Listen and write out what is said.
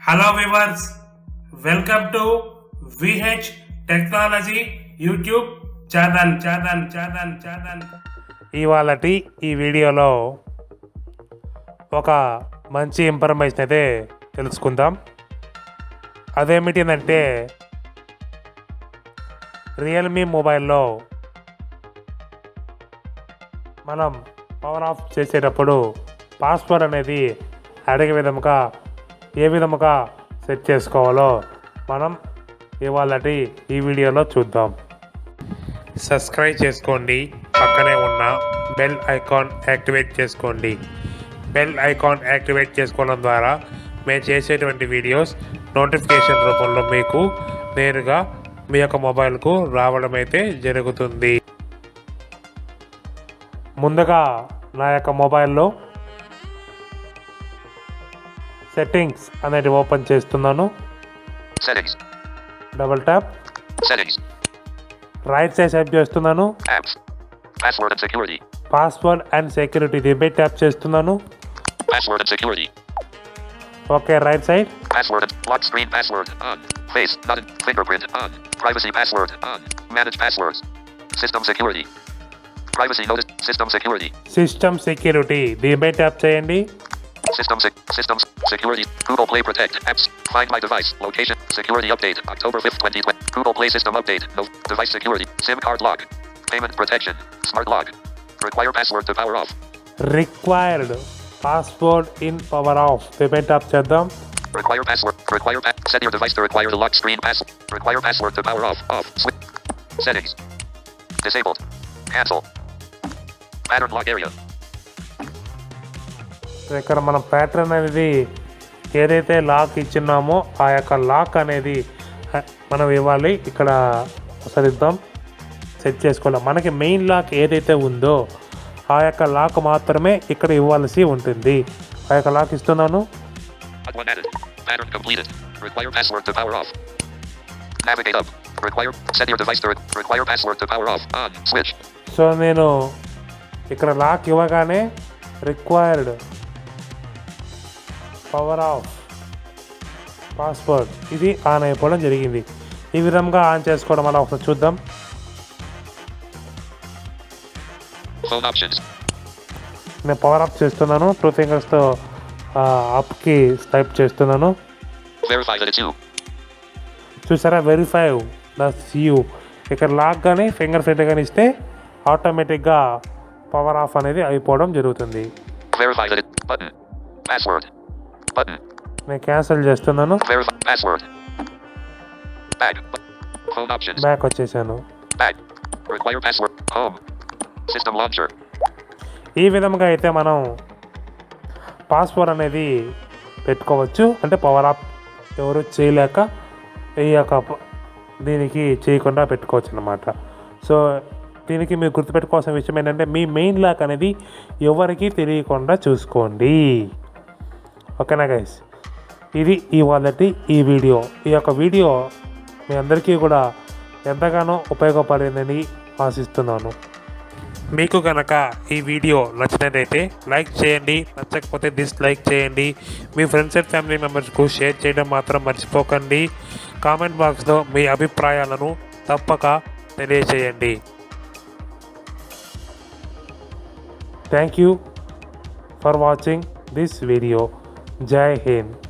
Hello viewers welcome to VH technology YouTube channel channel channel channel. ఇవాళటి ఈ వీడియోలో ఒక మంచి ఇన్ఫర్మేషన్ అయితే తెలుసుకుందాం. అదేమిటి అంటే రియల్మీ మొబైల్లో మనం పవర్ ఆఫ్ చేసేటప్పుడు పాస్వర్డ్ అనేది అడిగే విధముగా ఏ విధముగా సెట్ చేసుకోవాలో మనం ఇవాళటి ఈ వీడియోలో చూద్దాం. సబ్స్క్రైబ్ చేసుకోండి. పక్కనే ఉన్న బెల్ ఐకాన్ యాక్టివేట్ చేసుకోండి. బెల్ ఐకాన్ యాక్టివేట్ చేసుకోవడం ద్వారా మేము చేసేటువంటి వీడియోస్ నోటిఫికేషన్ రూపంలో మీకు నేరుగా మీ యొక్క మొబైల్కు రావడం అయితే జరుగుతుంది. ముందుగా నా యొక్క మొబైల్లో సెట్టింగ్స్ అనేది ఓపెన్ చేస్తున్నాను. Double tap. Right side type చేస్తున్నాను. పాస్వర్డ్ అండ్ సెక్యూరిటీ దీనిపై ట్యాప్ చేస్తున్నాను Password and security. Okay right side lock screen password on. Face not in fingerprint on. Privacy password on. Manage passwords. System security. Privacy notice. System security. System security tap చేయండి System sec- systems security. Google Play Protect apps. Find my device. Location. Security update. October 5th, 2020. Google Play system update. No device security. SIM card lock. Payment protection. Smart lock. Require password to power off. Required password in power off దీనిపై tap చేద్దాం Require password. Require pa- set your device to require the lock screen pass. Require password to power off. Off. Switch. Settings. Disabled. Cancel. Pattern lock area. ఇక్కడ మనం pattern అనేది ఏదైతే lock ఇచ్చినామో ఆ యొక్క lock అనేది మనం ఇవ్వాలి. ఇక్కడ సరిద్దాం. సెట్ చేసుకోవాలి. మనకి మెయిన్ లాక్ ఏదైతే ఉందో ఆ యొక్క లాక్ మాత్రమే ఇక్కడ ఇవ్వాల్సి ఉంటుంది. ఆ యొక్క లాక్ ఇస్తున్నాను. సో నేను ఇక్కడ లాక్ ఇవ్వగానే రిక్వైర్డ్ పవర్ ఆఫ్ పాస్వర్డ్. ఇది ఆన్ అయిపోవడం జరిగింది. ఈ విధంగా ఆన్ చేసుకోవడం వల్ల ఒకసారి చూద్దాం. నేను పవర్ ఆఫ్ చేస్తున్నాను. టూ ఫింగర్స్తో అప్కి స్టైప్ చేస్తున్నాను. చూసారా? వెరిఫై దట్స్ యూ ఇక్కడ లాక్ కానీ ఫింగర్ ప్రింట్ కానీ ఇస్తే ఆటోమేటిక్గా పవర్ ఆఫ్ అనేది అయిపోవడం జరుగుతుంది. నేను క్యాన్సిల్ చేస్తున్నాను. బ్యాక్ వచ్చేసాను. ఈ విధంగా అయితే మనం పాస్వర్డ్ అనేది పెట్టుకోవచ్చు. అంటే పవర్ ఆఫ్ ఎవరు చేయలేక ఈ యొక్క దీనికి చేయకుండా పెట్టుకోవచ్చు అనమాట సో దీనికి మీరు గుర్తుపెట్టుకోవాల్సిన విషయం ఏంటంటే మీ మెయిన్ లాక్ అనేది ఎవరికి తెలియకుండా చూసుకోండి. ఓకేనా గైస్ ఇది ఇవాళటి ఈ వీడియో. ఈ యొక్క వీడియో మీ అందరికీ కూడా ఎంతగానో ఉపయోగపడిందని ఆశిస్తున్నాను. మీకు కనుక ఈ వీడియో నచ్చినట్లయితే లైక్ చేయండి నచ్చకపోతే డిస్లైక్ చేయండి. మీ ఫ్రెండ్స్ అండ్ ఫ్యామిలీ మెంబర్స్కు షేర్ చేయడం మాత్రం మర్చిపోకండి. కామెంట్ బాక్స్లో మీ అభిప్రాయాలను తప్పక తెలియచేయండి. Thank you for watching this video Jai Hind